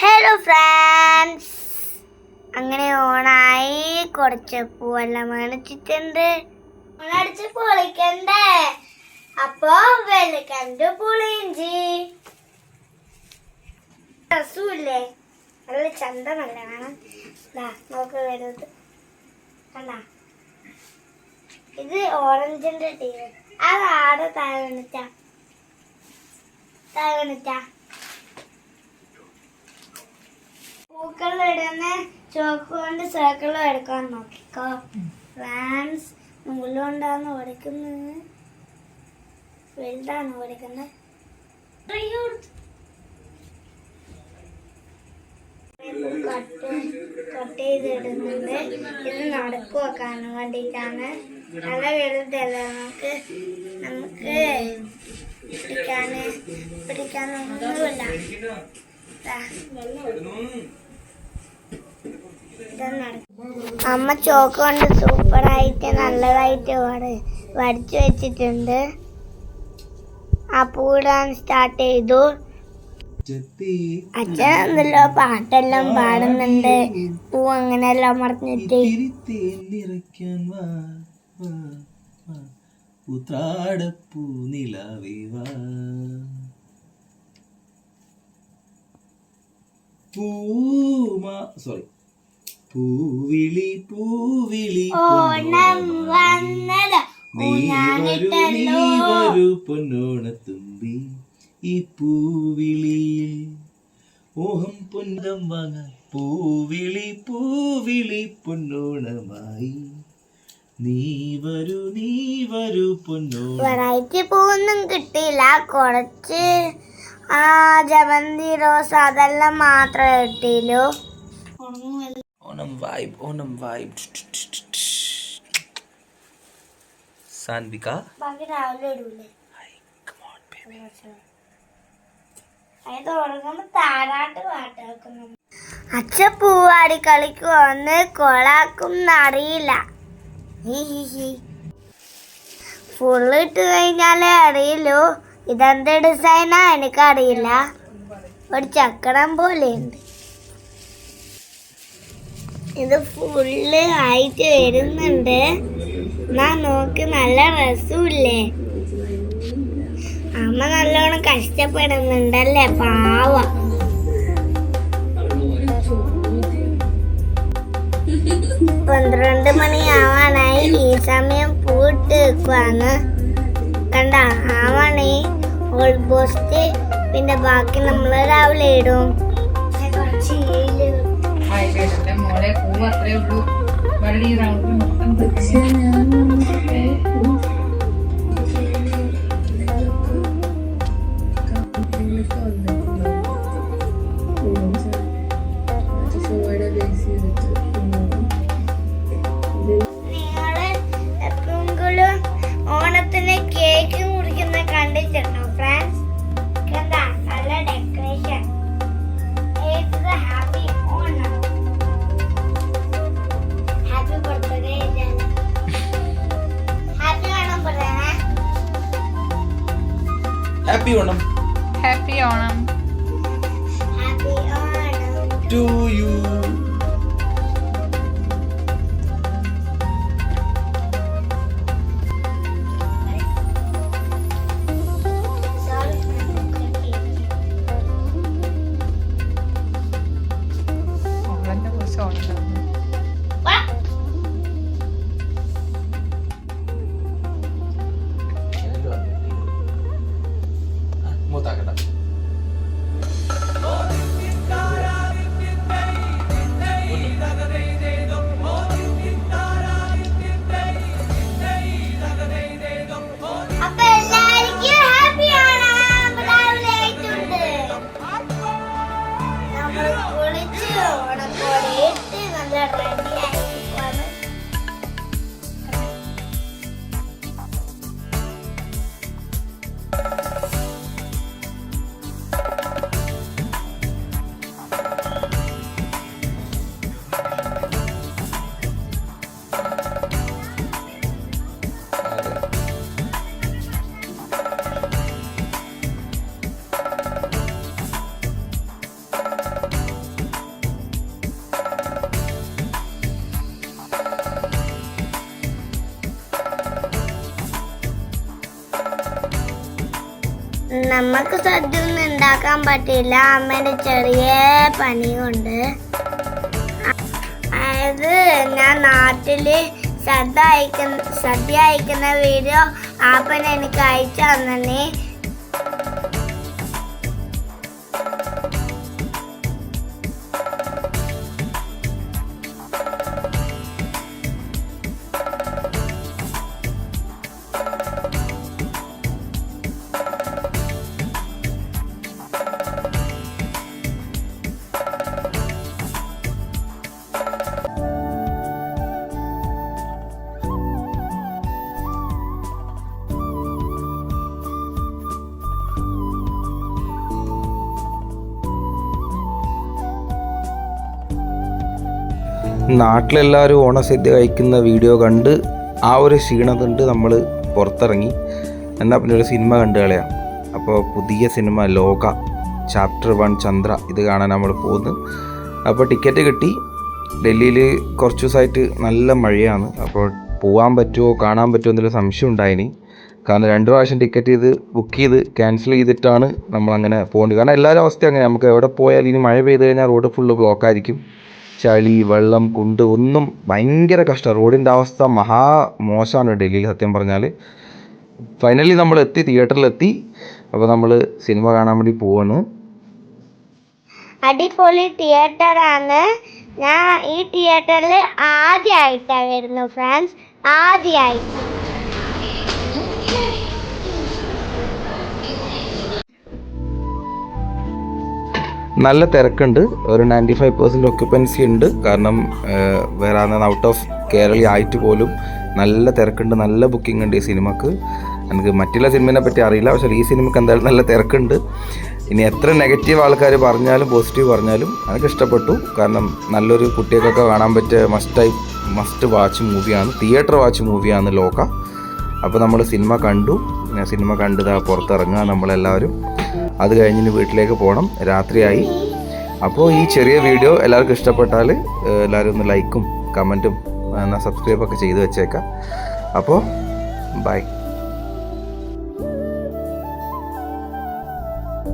Hello friends അങ്ങനെ ഓണായി കുറച്ച് പൂവെല്ലാം മേടിച്ചിട്ടുണ്ട് ഓണടിച്ച് പൊളിക്കണ്ടേ അപ്പോ വെളുക്കണ്ട് പുളിയിഞ്ചി രസമില്ലേ നല്ല നല്ല വേണം നോക്ക് വരുന്നത് കണ്ടാ ഇത് ഓറഞ്ചിന്റെ ടീ താഴെ ആടെ താഴെ താഴെ ഒന്ന് ചോക്ക് കൊണ്ട് സർക്കിൾ എടുക്കാൻ നോക്കിക്കോ ഫ്രാൻസ് നൂലുകൊണ്ടാണ് ഓടിക്കുന്നത് വലുതാണ് ഓടിക്കുന്നത് കട്ട് ചെയ്തിടുന്നുണ്ട് ഇത് നടക്കുക കാണാൻ വേണ്ടിയിട്ടാണ് നല്ല വലുതല്ല നമുക്ക് നമുക്ക് പിടിക്കാൻ പിടിക്കാൻ ഒന്നുമില്ല അമ്മ ചോക്ക് കൊണ്ട് സൂപ്പറായിട്ട് നല്ലതായിട്ട് വരച്ചു വെച്ചിട്ടുണ്ട് ആ പൂടാൻ സ്റ്റാർട്ട് ചെയ്തു അച്ഛൻ എന്തല്ലോ പാട്ടെല്ലാം പാടുന്നുണ്ട് പൂ അങ്ങനെല്ലാം മറഞ്ഞിട്ട് ഉത്രാടപ്പൂ നിലാവിവ പൂമാ സോറി പൂവിളി പൂവിളി ഓണം വന്നത് നീ പൊന്നോണത്തുമ്പി ഈ പൂവിളി ഓഹം പൊന്നം വാങ്ങാൻ പൂവിളി പൂവിളി പൊന്നോണമായി നീ വരൂ നീ വരൂ വെറൈറ്റി പൂവൊന്നും കിട്ടിയില്ല കുറച്ച് ആ ജമന്തി റോസ് അതെല്ലാം മാത്രമേ കിട്ടിയുള്ളൂ vibe, on a vibe. Sanvika അച്ഛ പൂവാടി കളിക്കുവന്ന് കൊളാക്കും അറിയില്ല ഫുള്ളിട്ട് കഴിഞ്ഞാലേ അറിയല്ലോ ഇതെന്ത് ഡിസൈനാ എനിക്കറിയില്ല ഒരു ചക്രം പോലെയുണ്ട് ഇത് ഫുള്ള് ആയിട്ട് വരുന്നുണ്ട് എന്നാ നോക്ക് നല്ല രസമില്ലേ അമ്മ നല്ലോണം കഷ്ടപ്പെടുന്നുണ്ടല്ലേ പാവ പന്ത്രണ്ട് മണിയാവാനായി ഈ സമയം പൂട്ട് വെക്കുവാണ് കണ്ട ആവാണേ ഓൾമോസ്റ്റ് പിന്നെ ബാക്കി നമ്മൾ രാവിലെ ഇടും ആയിട്ടില്ല മോളെ പൂവ് അത്രേ ഉള്ളൂ വള്ളി റൗണ്ട് മൊത്തം Happy Onam. Happy Onam. Happy Onam to you. നമുക്ക് സദ്യയൊന്നും ഉണ്ടാക്കാൻ പറ്റില്ല അമ്മേന്റെ ചെറിയ പണി കൊണ്ട് അതായത് ഞാൻ നാട്ടിൽ സദ്യ അയക്കുന്ന സദ്യ അയക്കുന്ന വീഡിയോ ആപ്പൻ എനിക്ക് അയച്ചു തന്നെ നാട്ടിലെല്ലാവരും ഓണസദ്യ കഴിക്കുന്ന വീഡിയോ കണ്ട് ആ ഒരു ക്ഷീണം കണ്ട് നമ്മൾ പുറത്തിറങ്ങി എന്നാൽ പിന്നെ ഒരു സിനിമ കണ്ടു കളയാം അപ്പോൾ പുതിയ സിനിമ ലോക ചാപ്റ്റർ വൺ ചന്ദ്ര ഇത് കാണാൻ നമ്മൾ പോകുന്നു അപ്പോൾ ടിക്കറ്റ് കിട്ടി ഡൽഹിയിൽ കുറച്ച് ദിവസമായിട്ട് നല്ല മഴയാണ് അപ്പോൾ പോകാൻ പറ്റുമോ കാണാൻ പറ്റുമോ എന്നൊരു സംശയം ഉണ്ടായിനി കാരണം രണ്ട് പ്രാവശ്യം ടിക്കറ്റ് ചെയ്ത് ബുക്ക് ചെയ്ത് ക്യാൻസൽ ചെയ്തിട്ടാണ് നമ്മളങ്ങനെ അങ്ങനെ പോകേണ്ടത് കാരണം എല്ലാവരും അവസ്ഥ അങ്ങനെ നമുക്ക് എവിടെ പോയാലും ഇനി മഴ പെയ്ത് കഴിഞ്ഞാൽ റോഡ് ഫുള്ള് ബ്ലോക്കായിരിക്കും ചളി വെള്ളം കുണ്ട് ഒന്നും ഭയങ്കര കഷ്ടം റോഡിൻ്റെ അവസ്ഥ മഹാ മോശമാണ് ഡൽഹിയിൽ സത്യം പറഞ്ഞാൽ ഫൈനലി നമ്മൾ എത്തി തിയേറ്ററിലെത്തി അപ്പോൾ നമ്മൾ സിനിമ കാണാൻ വേണ്ടി പോവാണ് അടിപൊളി തിയേറ്ററാണ് ഞാൻ ഈ തിയേറ്ററിൽ ആദ്യമായിട്ടാണ് വരുന്നത് ഫ്രണ്ട്സ് ആദ്യമായിട്ട് നല്ല തിരക്കുണ്ട് ഒരു നയൻറ്റി ഫൈവ് പെർസെൻറ്റ് ഒക്യുപ്പൻസി ഉണ്ട് കാരണം വേറെ ഔട്ട് ഓഫ് കേരളി ആയിട്ട് പോലും നല്ല തിരക്കുണ്ട് നല്ല ബുക്കിംഗ് ഉണ്ട് ഈ സിനിമക്ക് എനിക്ക് മറ്റുള്ള സിനിമയെ പറ്റി അറിയില്ല പക്ഷേ ഈ സിനിമക്ക് എന്തായാലും നല്ല തിരക്കുണ്ട് ഇനി എത്ര നെഗറ്റീവ് ആൾക്കാർ പറഞ്ഞാലും പോസിറ്റീവ് പറഞ്ഞാലും എനിക്ക് ഇഷ്ടപ്പെട്ടു കാരണം നല്ലൊരു കുട്ടികൾക്കൊക്കെ കാണാൻ പറ്റിയ മസ്റ്റായി മസ്റ്റ് വാച്ച് മൂവിയാണ് തിയേറ്റർ വാച്ച് മൂവിയാണ് ലോക അപ്പോൾ നമ്മൾ സിനിമ കണ്ടു സിനിമ കണ്ടിതാ പുറത്തിറങ്ങുക നമ്മളെല്ലാവരും അത് കഴിഞ്ഞ് വീട്ടിലേക്ക് പോകണം രാത്രിയായി അപ്പോൾ ഈ ചെറിയ വീഡിയോ എല്ലാവർക്കും ഇഷ്ടപ്പെട്ടാൽ എല്ലാവരും ഒന്ന് ലൈക്കും കമൻറ്റും എന്നാൽ സബ്സ്ക്രൈബൊക്കെ ചെയ്ത് വെച്ചേക്കാം അപ്പോൾ ബൈ